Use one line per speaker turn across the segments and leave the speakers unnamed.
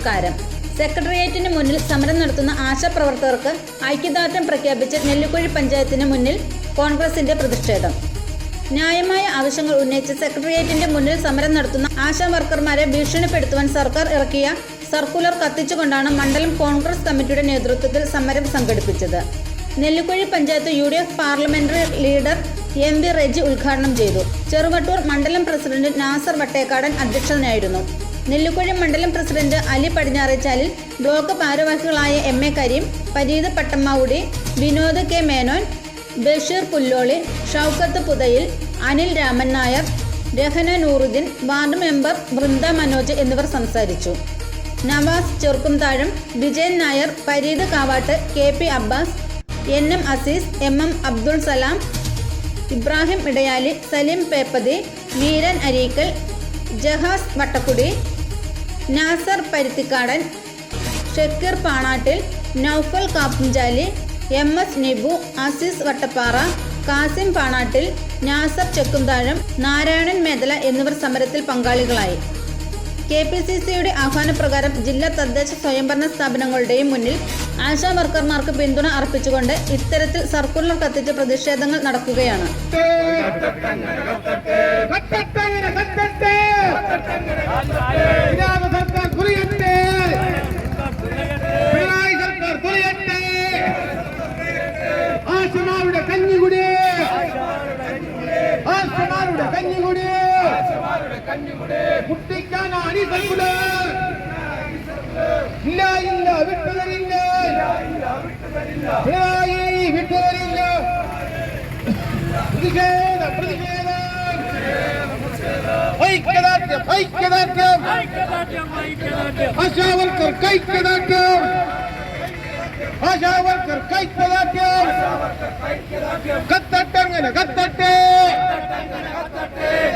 നമസ്കാരം. സെക്രട്ടേറിയറ്റിന് മുന്നിൽ സമരം നടത്തുന്ന ആശാപ്രവർത്തകർക്ക് ഐക്യദാർഢ്യം പ്രഖ്യാപിച്ച് നെല്ലിക്കുഴി പഞ്ചായത്തിന് മുന്നിൽ കോൺഗ്രസിന്റെ പ്രതിഷേധം. ന്യായമായ ആവശ്യങ്ങൾ ഉന്നയിച്ച് സെക്രട്ടേറിയറ്റിന്റെ മുന്നിൽ സമരം നടത്തുന്ന ആശാ വർക്കർമാരെ ഭീഷണിപ്പെടുത്തുവാൻ സർക്കാർ ഇറക്കിയ സർക്കുലർ കത്തിച്ചുകൊണ്ടാണ് മണ്ഡലം കോൺഗ്രസ് കമ്മിറ്റിയുടെ നേതൃത്വത്തിൽ സമരം സംഘടിപ്പിച്ചത്. Nellikuzhi panchayat U D F parliamentary leader M V Reji ഉദ്ഘാടനം ചെയ്തു. ചെറുവട്ടൂർ മണ്ഡലം പ്രസിഡന്റ് നാസർ വട്ടേക്കാടൻ അധ്യക്ഷനായിരുന്നു. നെല്ലിക്കുഴി മണ്ഡലം പ്രസിഡന്റ് അലി പടിഞ്ഞാറേച്ചാലിൽ ബ്ലോക്ക് ഭാരവാഹികളായ M A Kareem Pareeth Pattammavudi Vinod K Menon Basheer Pulloli Shoukath Puthayil Anil Raman Nair Rahana Nooruddeen ward member Vrinda Manoj എന്നിവർ സംസാരിച്ചു. Navas Cherukkumthazham Vijayan Nair Pareeth Kavattu K P Abbas N M Azeez M M Abdul Salam Ibrahim Edayali Saleem Peppathi Veeran Areekkal Jahas Vattakkudi Nasar Paruthikkadan Shakeer Panattil Noufal Kappunchali M S Nibu Azeez Vattappara Kasim Panattil Nasar Chekkumthazham Narayanan Medala എന്നിവർ സമരത്തിൽ പങ്കാളികളായി. K P C സിയുടെ ആഹ്വാനപ്രകാരം ജില്ലാ തദ്ദേശ സ്വയംഭരണ സ്ഥാപനങ്ങളുടെയും മുന്നിൽ ആശാ വർക്കർമാർക്ക് പിന്തുണ അർപ്പിച്ചുകൊണ്ട് ഇത്തരത്തിൽ സർക്കുലർ കത്തിച്ച് പ്രതിഷേധങ്ങൾ നടക്കുകയാണ്.
ஆசமாருடைய கஞ்சி குடி ஆசமாருடைய கஞ்சி குடி முட்டைக்கான அணி சங்குடு இல்ல இல்ல விட்டுதல் இல்ல பிணராயி விட்டுதல் இல்ல பிரதிஷேத பிரதிஷேதம் ஐக்கியதார்த்தியம் ஐக்கியதார்த்தியம் ஐக்கியதார்த்தியம் அசாவல்கர் கைக்கியதார்த்தியம் ആശാവർക്കർ കൈക്കലാക്യം കത്തട്ടെ. അങ്ങനെ കത്തട്ടെ.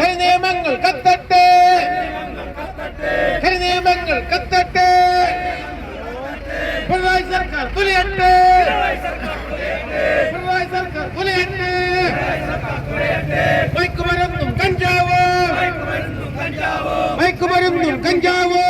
കരിനിയമങ്ങൾ കത്തട്ടെ. കരിനിയമങ്ങൾ കത്തട്ടെ. പിണറായി സർക്കാർ തുലിയട്ടെ പിണറായി സർക്കാർ തുലിയട്ടെ മയക്കുമരുന്നും കഞ്ചാവ്. മയക്കുമരുന്നും കഞ്ചാവ്.